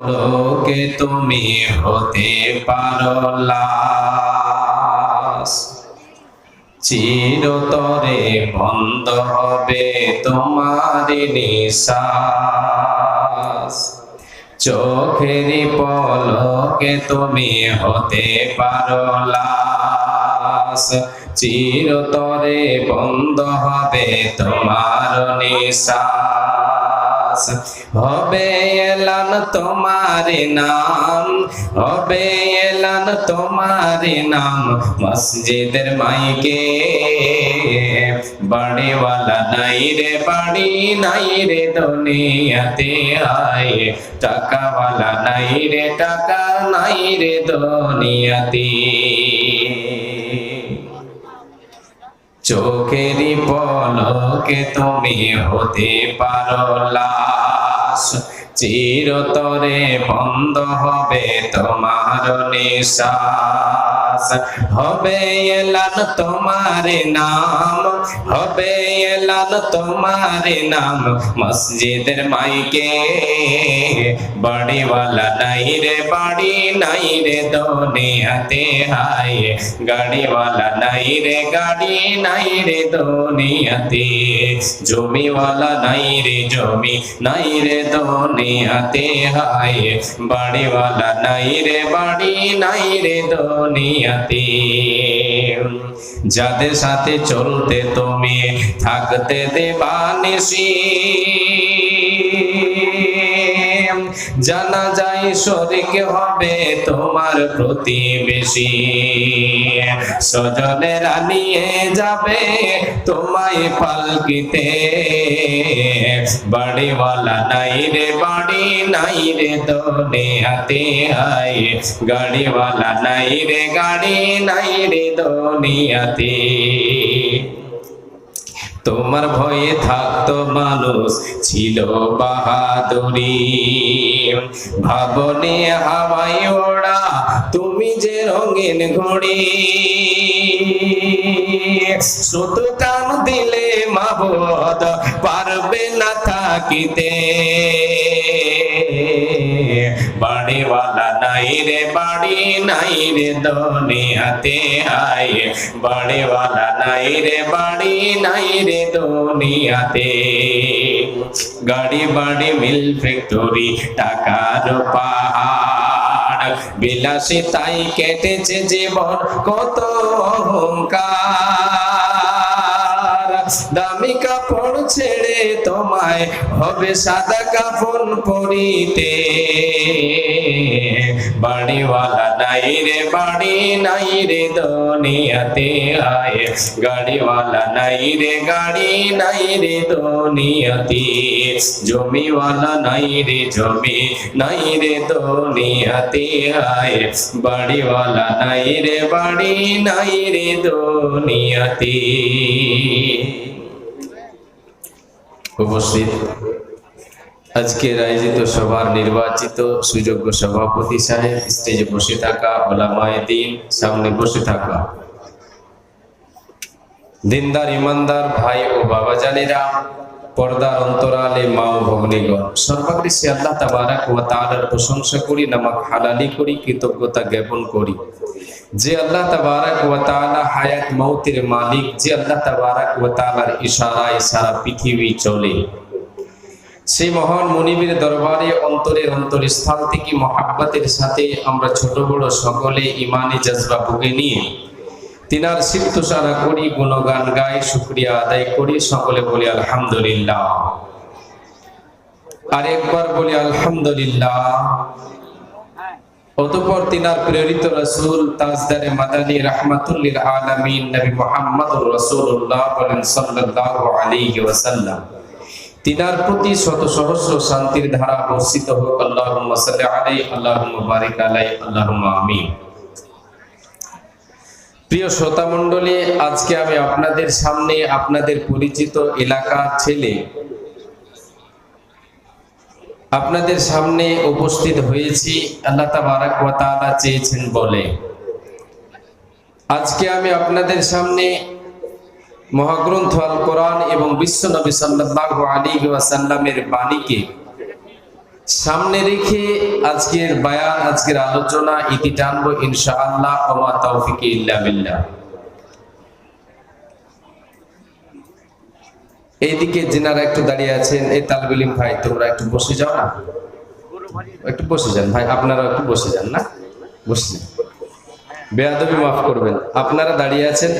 লোকে তুমি হতে পারো চিরতরে বন্ধ হবে তোমার নিশ্বাস। চোখেরই পলকে তুমি হতে পারো চিরতরে বন্ধ হবে তোমার নিশ্বাস। হবে এলান তোমার নাম, হবে এলান তোমার নাম। মসজিদের মাইকে বাড়িওয়ালা নাই রে, বাড়ি নাই রে দুনিয়াতে আয়। টাকাওয়ালা নাই রে, টাকা নাই রে দুনিয়াতে। চোখেরই পলকে তুমি হতে পারো লাশ। চিরতরে বন্ধ হবে তোমার নিশ্বাস হবে এলান তোমার নাম, হবে এলান তোমার নাম। মসজিদের মাইকে বাড়িওয়ালা নাই রে, বাড়ি নাই রে, দুনিয়াতে হায়। গাড়িওয়ালা নাই রে, গাড়ি নাই রে, দুনিয়াতে। জমিওয়ালা নাই রে, জমি নাই রে, দুনিয়াতে হায়। বাড়িওয়ালা নাই রে, বাড়ি নাই রে দুনিয়াতে। যাদের সাথে চলতে তুমি থাকতে দেবানিসি জানা যায় শরিক হবে তোমার প্রতিবেশী। সজনেরা নিয়ে যাবে তোমায় পালকিতে। বাড়িওয়ালা নাই রে, বাড়ি নাই রে দুনিয়াতে আয়। গাড়িওয়ালা নাই রে, গাড়ি নাই রে দুনিয়াতে তোমার ভয়ে থাকতো মানুষ ছিল বাহাদুরি। ভাবনে হাওয়াই ওড়া, তুমি যে রঙিন ঘড়ি। শুধু কান দিলে মাবদ পারবে না থাকিতে। বাড়িওয়ালা নাই রে, বাড়ি নাই রে দুনিয়াতে আয়। বাড়িওয়ালা নাই রে, বাড়ি নাই রে দুনিয়াতে গাড়ি বাড়ি, মিল ফ্যাক্টরি, টাকার পাহাড়। বিলাসী তাই কেটেছে জীবন, কত অহংকার। তোমায় হবে সাদা কাপড় পরিতে। বাড়িওয়ালা নাই রে, বাড়ি নাই রে দুনিয়াতে আয়। গাড়িওয়ালা নাই রে, গাড়ি নাই রে দুনিয়াতে। জমিওয়ালা নাই রে, জমি নাই রে দুনিয়াতে আয়। বাড়িওয়ালা নাই রে, বাড়ি নাই রে দুনিয়াতে। উপস্থিত। আজকের আয়োজিত সভার নির্বাচিত সুযোগ্য সভাপতি সাহেব, স্টেজে বসে থাকা ওলামায়ে দিন, সামনে বসে থাকা। দিনদার, ইমানদার ভাই ও বাবা জানেরা পর্দার অন্তরালে মা ও ভগ্নীগণ, সর্বাগ্রেসী আল্লাহ তাবারাক ওয়া তাআলার প্রশংসা করি নামাক হালালি করি, কৃতজ্ঞতা জ্ঞাপন করি। যে আল্লাহ তাবারাক ওয়া তাআলা হায়াত মৌতের মালিক, যে আল্লাহ তাবারাক ওয়া তাআলার ইশারায় সারা পৃথিবী চলে। সেই মহান মনিবের দরবারে অন্তরের অন্তর স্থান থেকে মহাব্বাতের সাথে আমরা ছোট বড় সকলে ইমানি জজবা বুকে নিয়ে তিনার সিদ্ধসারা করি, গুণগান গাই, শুক্রিয়া আদায় করি, সকলে বলি আলহামদুলিল্লাহ। আর একবার বলি আলহামদুলিল্লাহ। অতঃপর তিনার প্রেরিত রাসূল তাজদারে মাদানী রাহমাতুল্লিল আলামিন নবী মুহাম্মদুর রাসূলুল্লাহ বলেন সাল্লাল্লাহু আলাইহি ওয়াসাল্লাম। তিনার প্রতি শত সহস্র শান্তির ধারা বর্ষিত হোক, আল্লাহুম্মা সাল্লি আলাইহি, আল্লাহুম্মা বারিক আলাইহি, আল্লাহুম্মা আমিন। প্রিয় শ্রোতা মণ্ডলী আজকে আমি আপনাদের সামনে আপনাদের পরিচিত এলাকার ছেলে আপনাদের সামনে উপস্থিত হয়েছি, আল্লাহ তাবারাক ওয়া তাআলা চেয়েছেন বলে। আজকে আমি আপনাদের সামনে মহাগ্রন্থ আল কোরআন এবং বিশ্ব নবী সাল্লাল্লাহু আলাইহি ওয়াসাল্লামের বাণীকে সামনে রেখে আজকের বায়ান, আজকের আলোচনা, ইতি টানবো ইনশাআল্লাহ, ওমা তৌফিকে ইল্লা বিল্লাহ। এইদিকে যেনারা একটু দাঁড়িয়ে আছেন, এই তালবিলিম ভাই, তোমরা একটু বসে যাও না? একটু বসে যান ভাই, আপনারা একটু বসে যান না? বসে যান। বেয়াদবি মাফ করবেন। আপনারা দাঁড়িয়ে আছেন